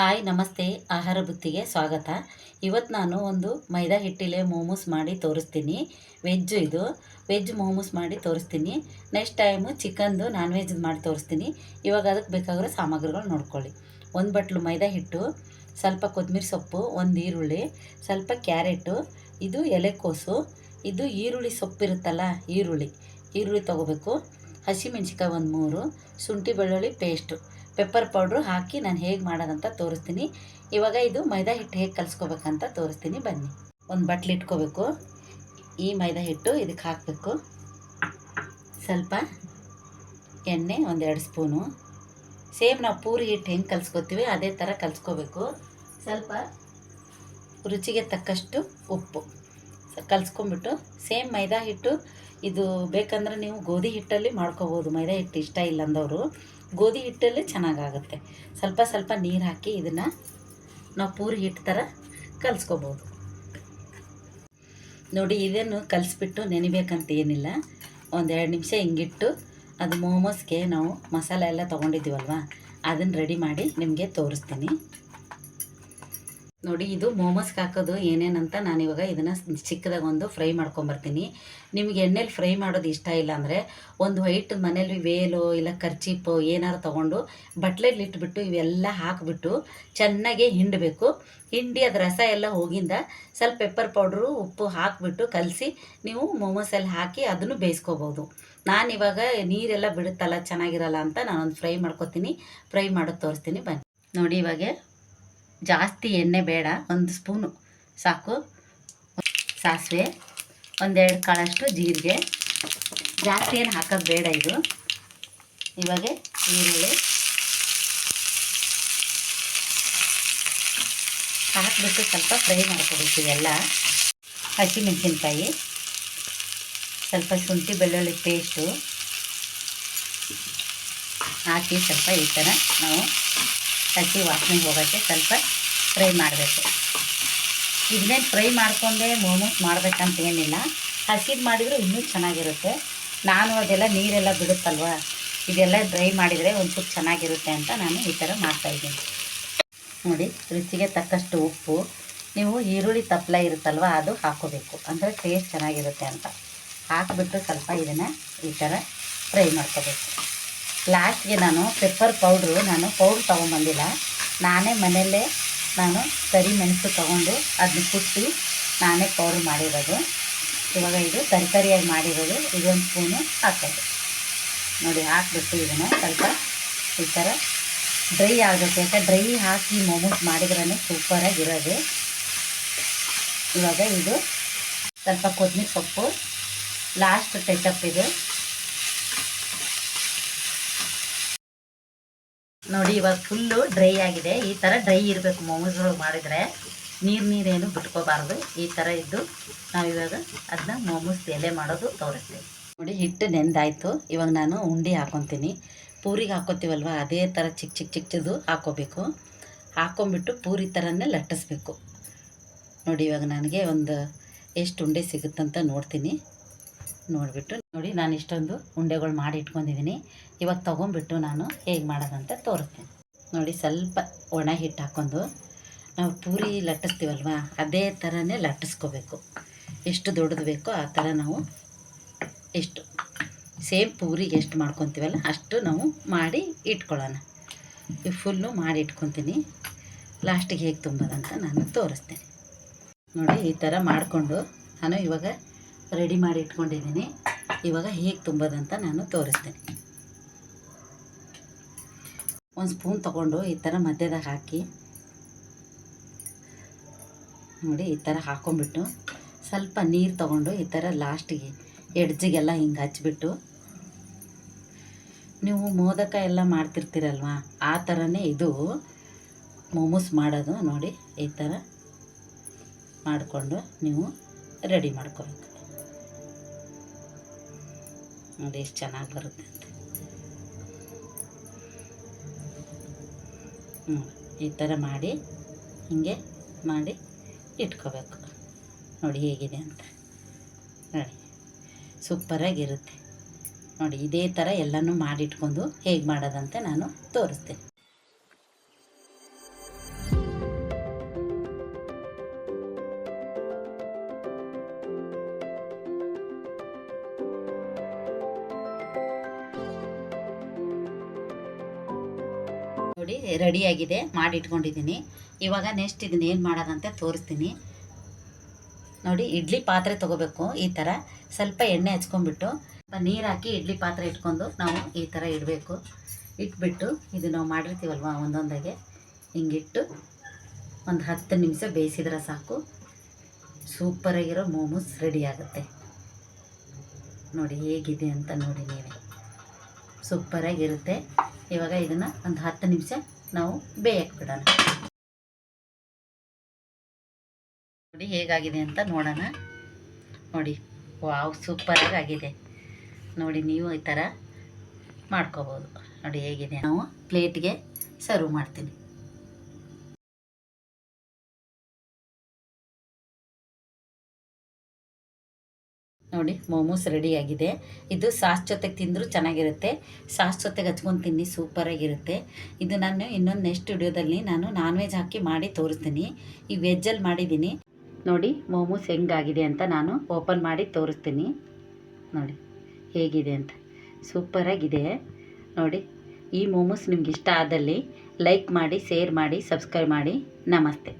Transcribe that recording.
Hi, ನಮಸ್ತೆ. ಆಹಾರ ಬುತ್ತಿಗೆ ಸ್ವಾಗತ. ಇವತ್ತು ನಾನು ಒಂದು ಮೈದಾ ಹಿಟ್ಟಿಲೆ ಮೋಮೋಸ್ ಮಾಡಿ ತೋರಿಸ್ತೀನಿ. ವೆಜ್ಜು ಇದು. ವೆಜ್ ಮೋಮೋಸ್ ಮಾಡಿ ತೋರಿಸ್ತೀನಿ. ನೆಕ್ಸ್ಟ್ ಟೈಮು ಚಿಕನ್ದು ನಾನ್ ವೆಜ್ ಮಾಡಿ ತೋರಿಸ್ತೀನಿ. ಇವಾಗ ಅದಕ್ಕೆ ಬೇಕಾಗಿರೋ ಸಾಮಗ್ರಿಗಳು ನೋಡ್ಕೊಳ್ಳಿ. ಒಂದು ಬಟ್ಲು ಮೈದಾ ಹಿಟ್ಟು, ಸ್ವಲ್ಪ ಕೊತ್ತಂಬರಿ ಸೊಪ್ಪು, ಒಂದು ಈರುಳ್ಳಿ, ಸ್ವಲ್ಪ ಕ್ಯಾರೆಟು, ಇದು ಎಲೆಕೋಸು, ಇದು ಈರುಳ್ಳಿ ಸೊಪ್ಪಿರುತ್ತಲ್ಲ ಈರುಳ್ಳಿ. ಈರುಳ್ಳಿ ತೊಗೋಬೇಕು. ಹಸಿಮೆಣ್ಸಿಕಾಯಿ ಒಂದು ಮೂರು, ಶುಂಠಿ ಬೆಳ್ಳುಳ್ಳಿ ಪೇಸ್ಟು. ಪೆಪ್ಪರ್ ಪೌಡ್ರು ಹಾಕಿ ನಾನು ಹೇಗೆ ಮಾಡೋದಂತ ತೋರಿಸ್ತೀನಿ. ಇವಾಗ ಇದು ಮೈದಾ ಹಿಟ್ಟು ಹೇಗೆ ಕಲಿಸ್ಕೋಬೇಕಂತ ತೋರಿಸ್ತೀನಿ, ಬನ್ನಿ. ಒಂದು ಬಟ್ಲು ಇಟ್ಕೋಬೇಕು. ಈ ಮೈದಾ ಹಿಟ್ಟು ಇದಕ್ಕೆ ಹಾಕಬೇಕು. ಸ್ವಲ್ಪ ಎಣ್ಣೆ ಒಂದೆರಡು ಸ್ಪೂನು. ಸೇಮ್ ನಾವು ಪೂರಿ ಹಿಟ್ಟು ಹೆಂಗೆ ಕಲಿಸ್ಕೋತೀವಿ, ಅದೇ ಥರ ಕಲಿಸ್ಕೋಬೇಕು. ಸ್ವಲ್ಪ ರುಚಿಗೆ ತಕ್ಕಷ್ಟು ಉಪ್ಪು. ಕಲಿಸ್ಕೊಂಬಿಟ್ಟು ಸೇಮ್ ಮೈದಾ ಹಿಟ್ಟು, ಇದು ಬೇಕಂದ್ರೆ ನೀವು ಗೋಧಿ ಹಿಟ್ಟಲ್ಲಿ ಮಾಡ್ಕೋಬೋದು. ಮೈದಾ ಹಿಟ್ಟು ಇಷ್ಟ ಇಲ್ಲ ಅಂದವರು. ಗೋಧಿ ಹಿಟ್ಟಲ್ಲಿ ಚೆನ್ನಾಗಾಗುತ್ತೆ. ಸ್ವಲ್ಪ ಸ್ವಲ್ಪ ನೀರು ಹಾಕಿ ಇದನ್ನು ನಾವು ಪೂರಿ ಹಿಟ್ಟು ಥರ ಕಲಿಸ್ಕೋಬೋದು. ನೋಡಿ, ಇದನ್ನು ಕಲಿಸ್ಬಿಟ್ಟು ನೆನಿಬೇಕಂತ ಏನಿಲ್ಲ. ಒಂದು ಎರಡು ನಿಮಿಷ ಹಿಂಗಿಟ್ಟು ಅದು ಮೋಮೋಸ್ಗೆ ನಾವು ಮಸಾಲೆ ಎಲ್ಲ ತೊಗೊಂಡಿದ್ದೀವಲ್ವ, ಅದನ್ನು ರೆಡಿ ಮಾಡಿ ನಿಮಗೆ ತೋರಿಸ್ತೀನಿ. ನೋಡಿ, ಇದು ಮೋಮೋಸ್ಗೆ ಹಾಕೋದು ಏನೇನಂತ ನಾನು ಇವಾಗ ಇದನ್ನು ಚಿಕ್ಕದಾಗ ಒಂದು ಫ್ರೈ ಮಾಡ್ಕೊಂಬರ್ತೀನಿ. ನಿಮಗೆ ಎಣ್ಣೆಲಿ ಫ್ರೈ ಮಾಡೋದು ಇಷ್ಟ ಇಲ್ಲ ಅಂದರೆ ಒಂದು ವೈಟ್ ಮನೇಲಿ ವೇಲು ಇಲ್ಲ ಕರ್ಚೀಪು ಏನಾರು ತೊಗೊಂಡು ಬಟ್ಲೆಲ್ಲಿ ಇಟ್ಬಿಟ್ಟು ಇವೆಲ್ಲ ಹಾಕಿಬಿಟ್ಟು ಚೆನ್ನಾಗಿ ಹಿಂಡಬೇಕು. ಹಿಂಡಿ ಅದು ರಸ ಎಲ್ಲ ಹೋಗಿಂದ ಸ್ವಲ್ಪ ಪೆಪ್ಪರ್ ಪೌಡ್ರು, ಉಪ್ಪು ಹಾಕಿಬಿಟ್ಟು ಕಲಸಿ ನೀವು ಮೋಮೋಸಲ್ಲಿ ಹಾಕಿ ಅದನ್ನು ಬೇಯಿಸ್ಕೋಬೋದು. ನಾನಿವಾಗ ನೀರೆಲ್ಲ ಬಿಡುತ್ತಲ್ಲ, ಚೆನ್ನಾಗಿರಲ್ಲ ಅಂತ ನಾನೊಂದು ಫ್ರೈ ಮಾಡ್ಕೊತೀನಿ. ಫ್ರೈ ಮಾಡೋದು ತೋರಿಸ್ತೀನಿ, ಬನ್ನಿ. ನೋಡಿ ಇವಾಗ ಜಾಸ್ತಿ ಎಣ್ಣೆ ಬೇಡ, ಒಂದು ಸ್ಪೂನು. ಸಾಕು. ಸಾಸಿವೆ, ಒಂದೆರಡು ಕಾಳಷ್ಟು ಜೀರಿಗೆ. ಜಾಸ್ತಿ ಏನು ಹಾಕೋದು ಬೇಡ ಇದು. ಇವಾಗ ಈರುಳ್ಳಿ. ಹಾಕ್ಬಿಟ್ಟು ಸ್ವಲ್ಪ ಫ್ರೈ ಮಾಡ್ಕೋಬೇಕು ಇವೆಲ್ಲ ಹಸಿಮೆಣಸಿನ್ಕಾಯಿ. ಸ್ವಲ್ಪ ಶುಂಠಿ, ಬೆಳ್ಳುಳ್ಳಿ ಪೇಸ್ಟು. ಹಾಕಿ ಸ್ವಲ್ಪ ಈ ಥರ ನಾವು ಹಸಿ ವಾಸನೆ ಹೋಗೋಕ್ಕೆ ಸ್ವಲ್ಪ ಫ್ರೈ ಮಾಡಬೇಕು. ಇದನ್ನೇನು ಫ್ರೈ ಮಾಡ್ಕೊಂಡೇ ಮೋಮೋಸ್ ಮಾಡಬೇಕಂತ ಏನಿಲ್ಲ. ಹಸಿದು ಮಾಡಿದರೂ ಇನ್ನೂ ಚೆನ್ನಾಗಿರುತ್ತೆ. ನಾನು ಅದೆಲ್ಲ ನೀರೆಲ್ಲ ಬಿಡುತ್ತಲ್ವ? ಇದೆಲ್ಲ ಡ್ರೈ ಮಾಡಿದರೆ ಒಂಚೂರು ಚೆನ್ನಾಗಿರುತ್ತೆ ಅಂತ ನಾನು ಈ ಥರ ಮಾಡ್ತಾಯಿದ್ದೀನಿ ನೋಡಿ, ರುಚಿಗೆ ತಕ್ಕಷ್ಟು ಉಪ್ಪು. ನೀವು ಈರುಳ್ಳಿ ತಪ್ಪಲ ಇರುತ್ತಲ್ವ, ಅದು ಹಾಕೋಬೇಕು. ಅಂದರೆ ಟೇಸ್ಟ್ ಚೆನ್ನಾಗಿರುತ್ತೆ ಅಂತ. ಹಾಕಿಬಿಟ್ಟು ಸ್ವಲ್ಪ ಇದನ್ನು ಈ ಥರ ಫ್ರೈ ಮಾಡ್ಕೋಬೇಕು. ಲಾಸ್ಟ್ಗೆ ನಾನು ಪೆಪ್ಪರ್ ಪೌಡ್ರು ನಾನು ಪೌಡ್ರ್ ತೊಗೊಂಬಂದಿಲ್ಲ. ನಾನೇ ಮನೆಯಲ್ಲೇ ನಾನು ಕರಿ ಮೆಣಸು ತೊಗೊಂಡು ಅದನ್ನ ಕುಟ್ಟಿ ನಾನೇ ಪೌಡ್ರ್ ಮಾಡಿರೋದು. ಇವಾಗ ಇದು ತರಕಾರಿಯಾಗಿ ಮಾಡಿರೋದು. ಇದೊಂದು ಸ್ಪೂನು ಹಾಕೋದು. ನೋಡಿ, ಹಾಕ್ಬಿಟ್ಟು ಇದನ್ನು ಸ್ವಲ್ಪ ಈ ಥರ ಡ್ರೈ ಆಗಬೇಕು. ಯಾಕೆ ಡ್ರೈ ಹಾಕಿ ಮೊಮೋಸ್ ಮಾಡಿದ್ರೇ ಸೂಪರಾಗಿರೋದು ಇವಾಗ ಇದು ಸ್ವಲ್ಪ ಕೊತ್ತಂಬರಿ ಸೊಪ್ಪು ಲಾಸ್ಟ್ ಟೆಚಪ್ ಇದು. ನೋಡಿ, ಇವಾಗ ಫುಲ್ಲು ಡ್ರೈ ಆಗಿದೆ. ಈ ಥರ ಡ್ರೈ ಇರಬೇಕು ಮೋಮೋಸ್ಗಳು ಮಾಡಿದರೆ. ನೀರು ನೀರೇನು ಬಿಟ್ಕೋಬಾರ್ದು. ಈ ಥರ ಇದ್ದು ನಾವಿವಾಗ ಅದನ್ನ ಮೋಮೋಸ್ ಎಲೆ ಮಾಡೋದು ತೋರಿಸ್ತೀವಿ. ನೋಡಿ, ಹಿಟ್ಟು ನೆಂದಾಯಿತು. ಇವಾಗ ನಾನು ಉಂಡೆ ಹಾಕೊತೀನಿ. ಪೂರಿಗೆ ಹಾಕೋತೀವಲ್ವ? ಅದೇ ಥರ ಚಿಕ್ಕ ಚಿಕ್ಕ ಚಿಕ್ಕದು ಹಾಕೋಬೇಕು. ಹಾಕೊಂಬಿಟ್ಟು ಪೂರಿ ಥರನೇ ಲಟ್ಟಿಸ್ಬೇಕು. ನೋಡಿ, ಇವಾಗ ನನಗೆ ಒಂದು ಎಷ್ಟು ಉಂಡೆ ಸಿಗುತ್ತಂತ ನೋಡ್ತೀನಿ. ನೋಡಿಬಿಟ್ಟು ನೋಡಿ ನಾನು ಇಷ್ಟೊಂದು ಉಂಡೆಗಳು ಮಾಡಿ ಇಟ್ಕೊಂಡಿದ್ದೀನಿ. ಇವಾಗ ತೊಗೊಂಬಿಟ್ಟು ನಾನು ಹೇಗೆ ಮಾಡೋದಂತ ತೋರಿಸ್ತೀನಿ. ನೋಡಿ ಸ್ವಲ್ಪ ಒಣ ಹಿಟ್ಟು ಹಾಕ್ಕೊಂಡು ನಾವು ಪೂರಿ ಲಟ್ಟಿಸ್ತೀವಲ್ವ? ಅದೇ ಥರನೇ ಲಟ್ಟಿಸ್ಕೋಬೇಕು. ಎಷ್ಟು ದೊಡ್ಡದು ಬೇಕೋ ಆ ಥರ ನಾವು ಎಷ್ಟು ಸೇಮ್ ಪೂರಿ ಎಷ್ಟು ಮಾಡ್ಕೊತೀವಲ್ಲ ಅಷ್ಟು ನಾವು ಮಾಡಿ ಇಟ್ಕೊಳ್ಳೋಣ. ಈ ಫುಲ್ಲು ಮಾಡಿ ಇಟ್ಕೊತೀನಿ. ಲಾಸ್ಟಿಗೆ ಹೇಗೆ ತುಂಬೋದಂತ ನಾನು ತೋರಿಸ್ತೇನೆ. ನೋಡಿ ಈ ಥರ ಮಾಡಿಕೊಂಡು ನಾನು ಇವಾಗ ರೆಡಿ ಮಾಡಿ ಇಟ್ಕೊಂಡಿದ್ದೀನಿ. ಇವಾಗ ಹೇಗೆ ತುಂಬೋದಂತ ನಾನು ತೋರಿಸ್ತೀನಿ. ಒಂದು ಸ್ಪೂನ್ ತೊಗೊಂಡು ಈ ಥರ ಮಧ್ಯದಾಗ ಹಾಕಿ. ನೋಡಿ, ಈ ಥರ ಹಾಕೊಂಡ್ಬಿಟ್ಟು ಸ್ವಲ್ಪ ನೀರು ತೊಗೊಂಡು ಈ ಥರ ಲಾಸ್ಟಿಗೆ ಎಡ್ಜಿಗೆಲ್ಲ ಹಿಂಗೆ ಹಚ್ಚಿಬಿಟ್ಟು ನೀವು ಮೋದಕ ಎಲ್ಲ ಮಾಡ್ತಿರ್ತೀರಲ್ವ, ಆ ಥರನೇ ಇದು ಮೋಮೋಸ್ ಮಾಡೋದು. ನೋಡಿ, ಈ ಥರ ಮಾಡಿಕೊಂಡು ನೀವು ರೆಡಿ ಮಾಡ್ಕೋಬೇಕು. ನೋಡಿ ಎಷ್ಟು ಚೆನ್ನಾಗಿ ಬರುತ್ತೆ ಅಂತ. ಹ್ಞೂ ಈ ಥರ ಮಾಡಿ, ಹೀಗೆ ಮಾಡಿ ಇಟ್ಕೋಬೇಕು. ನೋಡಿ ಹೇಗಿದೆ ಅಂತ. ನೋಡಿ ಸೂಪರಾಗಿರುತ್ತೆ ನೋಡಿ, ಇದೇ ಥರ ಎಲ್ಲನೂ ಮಾಡಿಟ್ಕೊಂಡು ಹೇಗೆ ಮಾಡೋದಂತ ನಾನು ತೋರಿಸ್ತೀನಿ. ನೋಡಿ ರೆಡಿಯಾಗಿದೆ ಮಾಡಿ ಇಟ್ಕೊಂಡಿದ್ದೀನಿ ಇವಾಗ ನೆಕ್ಸ್ಟ್ ಇದನ್ನ ಏನು ಮಾಡೋದಂತೆ ತೋರಿಸ್ತೀನಿ. ನೋಡಿ, ಇಡ್ಲಿ ಪಾತ್ರೆ ತೊಗೋಬೇಕು ಈ ಥರ ಸ್ವಲ್ಪ ಎಣ್ಣೆ ಹಚ್ಕೊಂಡ್ಬಿಟ್ಟು ನೀರು ಹಾಕಿ ಇಡ್ಲಿ ಪಾತ್ರೆ ಇಟ್ಕೊಂಡು ನಾವು ಈ ಥರ ಇಡಬೇಕು. ಇಟ್ಬಿಟ್ಟು ಇದು ನಾವು ಮಾಡಿರ್ತೀವಲ್ವ ಒಂದೊಂದಾಗೆ, ಹಿಂಗಿಟ್ಟು ಒಂದು ಹತ್ತು ನಿಮಿಷ ಬೇಯಿಸಿದ್ರೆ ಸಾಕು. ಸೂಪರಾಗಿರೋ ಮೋಮೋಸ್ ರೆಡಿ ಆಗುತ್ತೆ. ನೋಡಿ ಹೇಗಿದೆ ಅಂತ ನೋಡಿ ನೀವೇ. ಸೂಪರಾಗಿರುತ್ತೆ ಇವಾಗ ಇದನ್ನು ಒಂದು ಹತ್ತು ನಿಮಿಷ ನಾವು ಬೇಯಕ್ಕೆ ಬಿಡೋಣ ನೋಡಿ ಹೇಗಾಗಿದೆ ಅಂತ ನೋಡೋಣ. ನೋಡಿ, ವಾವ್ ಸೂಪರಾಗಿ ಆಗಿದೆ ನೋಡಿ, ನೀವು ಈ ಥರ ಮಾಡ್ಕೋಬೋದು. ನೋಡಿ ಹೇಗಿದೆ ನಾವು ಪ್ಲೇಟ್ಗೆ ಸರ್ವ್ ಮಾಡ್ತೀನಿ. ನೋಡಿ, ಮೋಮೋಸ್ ರೆಡಿಯಾಗಿದೆ ಇದು ಸಾಸ್ ಜೊತೆಗೆ ತಿಂದರೂ ಚೆನ್ನಾಗಿರುತ್ತೆ. ಸಾಸ್ ಜೊತೆಗೆ ಹಚ್ಕೊಂಡು ತಿನ್ನಿ ಸೂಪರಾಗಿರುತ್ತೆ ಇದು ನಾನು ಇನ್ನೊಂದು ನೆಕ್ಸ್ಟ್ ವಿಡಿಯೋದಲ್ಲಿ ನಾನು ನಾನ್ ವೆಜ್ ಹಾಕಿ ಮಾಡಿ ತೋರಿಸ್ತೀನಿ. ಈ ವೆಜ್ಜಲ್ಲಿ ಮಾಡಿದ್ದೀನಿ. ನೋಡಿ, ಮೋಮೋಸ್ ಹೆಂಗಾಗಿದೆ ಅಂತ ನಾನು ಓಪನ್ ಮಾಡಿ ತೋರಿಸ್ತೀನಿ. ನೋಡಿ, ಹೇಗಿದೆ ಅಂತ. ಸೂಪರಾಗಿದೆ ನೋಡಿ, ಈ ಮೋಮೋಸ್ ನಿಮ್ಗೆ ಇಷ್ಟ ಆದಲ್ಲಿ ಲೈಕ್ ಮಾಡಿ ಶೇರ್ ಮಾಡಿ ಸಬ್ಸ್ಕ್ರೈಬ್ ಮಾಡಿ. ನಮಸ್ತೆ.